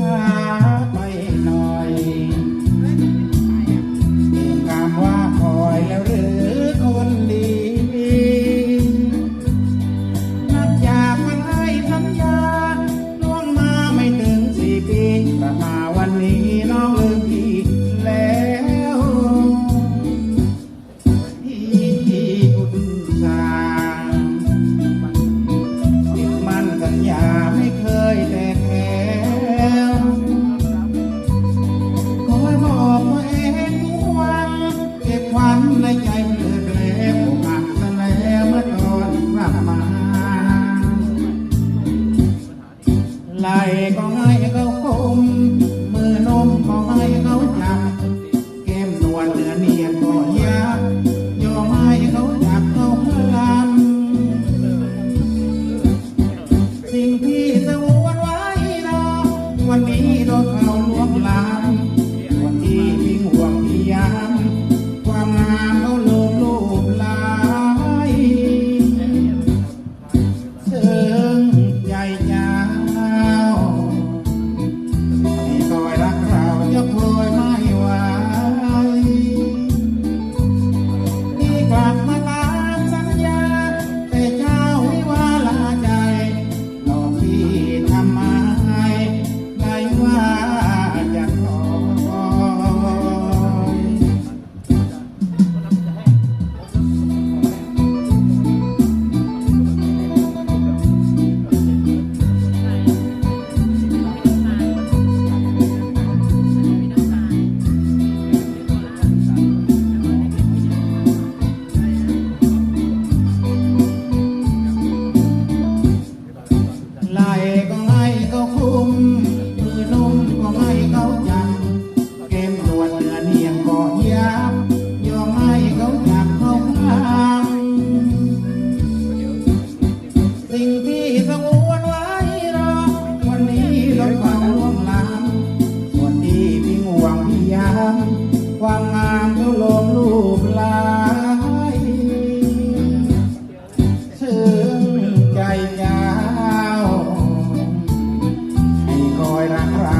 time ก็บควันในใจเมื่อแกล้งอกหักแสลเมื่อตอนกลับมาไหลก็ให้เขาคมมือนมก็ให้เขาจับแก้มนวลเนื้อเนียนก็ยับยอมให้เขาจับเขาพลันสิ่งที่สงวนไว้รอวันนี้โดนเขา ใหญ่ใจ ที่สงวนไว้รอวันนี้ลดความล่วงล้ำส่วนที่พี่ห่วงพี่ยามความงามเขาลงรูปลายถึงใจยาวให้คอยรักเรา